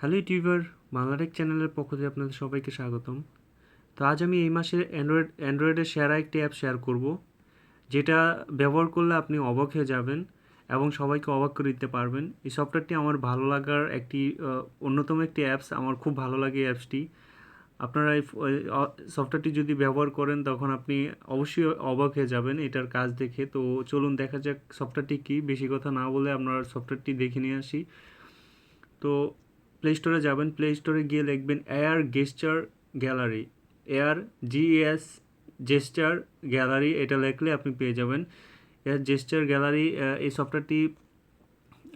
Hello YouTuber, Bangla Tech চ্যানেলের পক্ষ থেকে আপনাদের সবাইকে স্বাগতম। তো আজ আমি এই মাসে অ্যান্ড্রয়েড, অ্যান্ড্রয়েডের সেরা একটি অ্যাপ শেয়ার করব, যেটা ব্যবহার করলে আপনি অবাক হয়ে যাবেন এবং সবাইকে অবাক করে দিতে পারবেন। এই সফটওয়্যারটি আমার ভালো লাগার একটি অন্যতম একটি অ্যাপস। আমার খুব ভালো লাগে এই অ্যাপসটি। আপনারা এই সফটওয়্যারটি যদি ব্যবহার করেন, তখন আপনি অবশ্যই অবাক হয়ে যাবেন এটার কাজ দেখে। তো চলুন দেখা যাক সফটওয়্যারটি কী। বেশি কথা না বলে আমরা সফটওয়্যারটি দেখে নিয়ে আসি। তো প্লে স্টোরে যাবেন প্লে স্টোরে গিয়ে লিখবেন air gesture gallery air GS gesture gallery এটা লিখলে আপনি পেয়ে যাবেন। এয়ার জেস্টার গ্যালারি এই সফটওয়্যারটি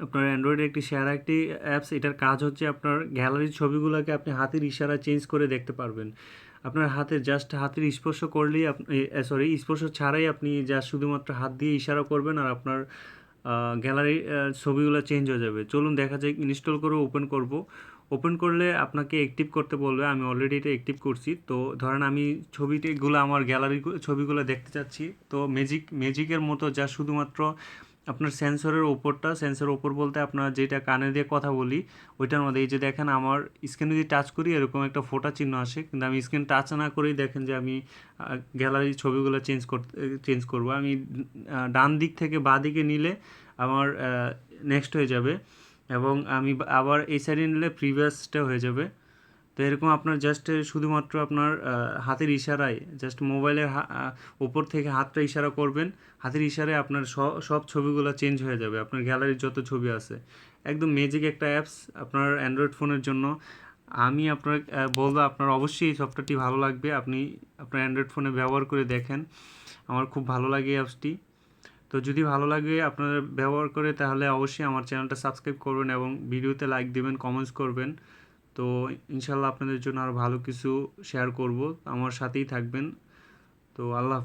আপনার অ্যান্ড্রয়েডের একটি শেয়ার একটি অ্যাপস এটার কাজ হচ্ছে আপনার গ্যালারির ছবিগুলোকে আপনি হাতের ইশারা চেঞ্জ করে দেখতে পারবেন। আপনার হাতের জাস্ট হাতের স্পর্শ করলেই আপনি সরি স্পর্শ ছাড়াই আপনি জাস্ট শুধুমাত্র হাত দিয়ে ইশারা করবেন আর আপনার গ্যালারি ছবিগুলো চেঞ্জ হয়ে যাবে। চলুন দেখা যাক ইনস্টল করে ওপেন করব। ওপেন করলে আপনাকে অ্যাক্টিভ করতে বলবে, আমি অলরেডি এটা অ্যাক্টিভ করছি। তো ধরেন আমি ছবিটিগুলো, আমার গ্যালারি ছবিগুলো দেখতে চাচ্ছি। তো ম্যাজিক ম্যাজিকের মতো যা শুধুমাত্র আপনার সেন্সরের ওপরটা সেন্সরের ওপর বলতে আপনার যেটা কানে দিয়ে কথা বলি, ওইটার মধ্যে এই যে দেখেন আমার স্ক্রিনে যদি টাচ করি, এরকম একটা ফোটা চিহ্ন আসে। কিন্তু আমি স্ক্রিন টাচ না করেই দেখেন যে আমি গ্যালারির ছবিগুলো চেঞ্জ করতে চেঞ্জ করব। আমি ডান দিক থেকে বাঁ দিকে নিলে আমার নেক্সট হয়ে যাবে এবং আমি আবার এই সাইডে নিলে প্রিভিয়াসটা হয়ে যাবে। তো এরকম আপনার জাস্ট শুধুমাত্র আপনার হাতের ইশারায় জাস্ট মোবাইলের উপর থেকে হাতটা ইশারা করবেন, হাতের ইশারায় আপনার সব ছবিগুলো চেঞ্জ হয়ে যাবে, আপনার গ্যালারির যত ছবি আছে। একদম ম্যাজিক একটা অ্যাপস আপনার অ্যান্ড্রয়েড ফোনের জন্য। আমি আপনার বলব আপনার অবশ্যই এই সফটওয়্যারটি ভালো লাগবে, আপনি আপনার অ্যান্ড্রয়েড ফোনে ব্যবহার করে দেখেন। আমার খুব ভালো লাগে এই অ্যাপসটি তো যদি ভালো লাগে আপনারা ব্যবহার করে, তাহলে অবশ্যই আমার চ্যানেলটা সাবস্ক্রাইব করবেন এবং ভিডিওতে লাইক দেবেন কমেন্টস করবেন। তো ইনশাল্লাহ আপনাদের জন্য আরও ভালো কিছু শেয়ার করব। আমার সাথেই থাকবেন। তো আল্লাহ হাফেজ।